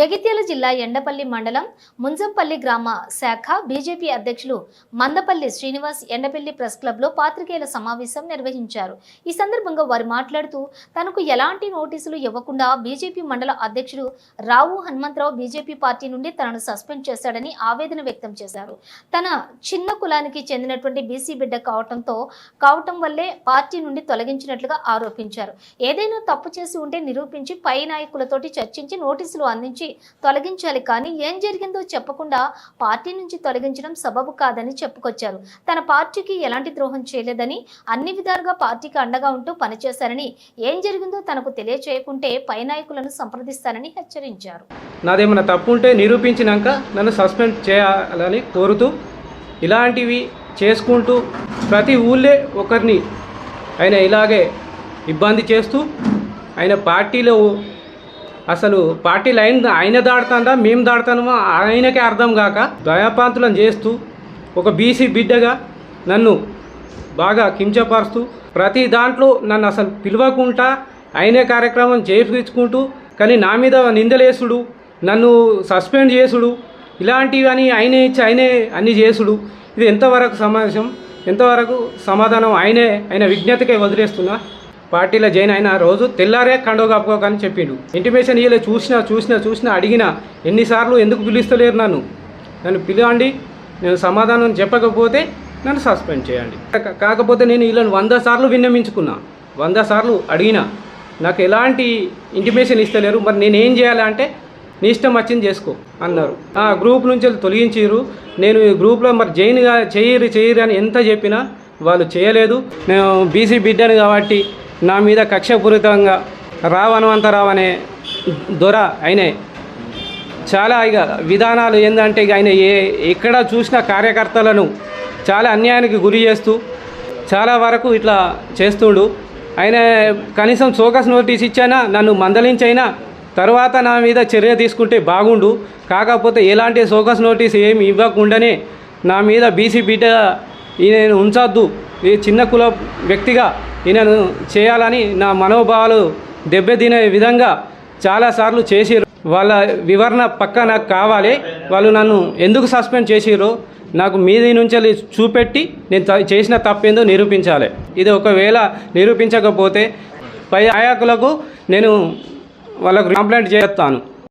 జగిత్యాల జిల్లా ఎండపల్లి మండలం ముంజంపల్లి గ్రామ శాఖ బీజేపీ అధ్యక్షులు మందపల్లి శ్రీనివాస్ ఎండపల్లి ప్రెస్ క్లబ్లో పాత్రికేయుల సమావేశం నిర్వహించారు. ఈ సందర్భంగా వారు మాట్లాడుతూ తనకు ఎలాంటి నోటీసులు ఇవ్వకుండా బీజేపీ మండల అధ్యక్షుడు రావు హనుమంతరావు బీజేపీ పార్టీ నుండి తనను సస్పెండ్ చేశాడని ఆవేదన వ్యక్తం చేశారు. తన చిన్న కులానికి చెందినటువంటి బీసీ బిడ్డ కావటంతో కావటం వల్లే పార్టీ నుండి తొలగించినట్లుగా ఆరోపించారు. ఏదైనా తప్పు చేసి ఉంటే నిరూపించి పై నాయకులతోటి చర్చించి నోటీసులు అందించి తొలగించాలి. కానీ ఏం జరిగిందో చెప్పకుండా పార్టీ నుంచి తొలగించడం సబబు కాదని చెప్పుకొచ్చారు. తన పార్టీకి ఎలాంటి ద్రోహం చేయలేదని అన్ని విధాలుగా పార్టీకి అండగా ఉంటూ పనిచేశారని ఏం జరిగిందో తనకు తెలియచేయకుంటే పై నాయకులను సంప్రదిస్తారని హెచ్చరించారు. నాదేమన్నా తప్పు ఉంటే నిరూపించినాక నన్ను సస్పెండ్ చేయాలని కోరుతూ ఇలాంటివి చేసుకుంటూ ప్రతి ఊళ్ళే ఒకరిని ఆయన ఇలాగే ఇబ్బంది చేస్తూ ఆయన పార్టీలో అసలు పార్టీ లైన్ ఆయన దాడుతుందా మేము దాడుతామో ఆయనకే అర్థం కాక దయాపాంతులను చేస్తూ ఒక బీసీ బిడ్డగా నన్ను బాగా కించపరుస్తూ ప్రతి దాంట్లో నన్ను అసలు పిలవకుండా ఆయనే కార్యక్రమం చేపించుకుంటూ కానీ నా మీద నిందలేసుడు నన్ను సస్పెండ్ చేసుడు ఇలాంటివని ఆయనే ఇచ్చి ఆయనే అన్ని చేసుడు. ఇది ఎంతవరకు సమావేశం ఎంతవరకు సమాధానం? ఆయనే ఆయన విజ్ఞతకే వదిలేస్తున్నా. పార్టీలో జాయిన్ అయిన రోజు తెల్లారే కండవ కప్పుకోకని చెప్పిండు. ఇంటిమేషన్ ఇయ్యలే చూసినా చూసినా చూసినా అడిగినా ఎన్నిసార్లు ఎందుకు పిలుస్తలేరు నన్ను? నన్ను పిలవండి నేను సమాధానం చెప్పకపోతే నన్ను సస్పెండ్ చేయండి. కాకపోతే నేను వీళ్ళని వంద సార్లు విన్నమించుకున్నా. వంద సార్లు అడిగినా. నాకు ఎలాంటి ఇంటిమేషన్ ఇస్తలేరు. మరి నేనేం చేయాలి అంటే నీ ఇష్టం వచ్చింది చేసుకో అన్నారు. ఆ గ్రూప్ నుంచి వెళ్ళి తొలగించారు నేను ఈ గ్రూప్లో మరి జైన్గా చేయరు చేయరు అని ఎంత చెప్పినా వాళ్ళు చేయలేదు. నేను బీసీ బిడ్డను కాబట్టి నా మీద కక్షపూరితంగా రావు హనుమంతరావు అనే దొర అయినాయి చాలా ఇక విధానాలు ఏంటంటే ఇక ఆయన ఏ ఎక్కడ చూసిన కార్యకర్తలను చాలా అన్యాయానికి గురి చేస్తూ చాలా వరకు ఇట్లా చేస్తుండు. ఆయన కనీసం చోకస్ నోటీస్ ఇచ్చానా నన్ను మందలించైనా తర్వాత నా మీద చర్య తీసుకుంటే బాగుండు. కాకపోతే ఎలాంటి సోకస్ నోటీస్ ఏమి ఇవ్వకుండానే నా మీద బీసీ బిడ్డ ఈయనను ఉంచొద్దు. ఈ చిన్న కుల వ్యక్తిగా ఈయనను చేయాలని నా మనోభావాలు దెబ్బతినే విధంగా చాలాసార్లు చేసిర్రు. వాళ్ళ వివరణ పక్క నాకు కావాలి. వాళ్ళు నన్ను ఎందుకు సస్పెండ్ చేసిర్రో? నాకు మీది నుంచి చూపెట్టి నేను త- చేసిన తప్పేందో నిరూపించాలి. ఇది ఒకవేళ నిరూపించకపోతే పై నాయకులకు నేను వాళ్ళకు కంప్లైంట్ చేస్తాను.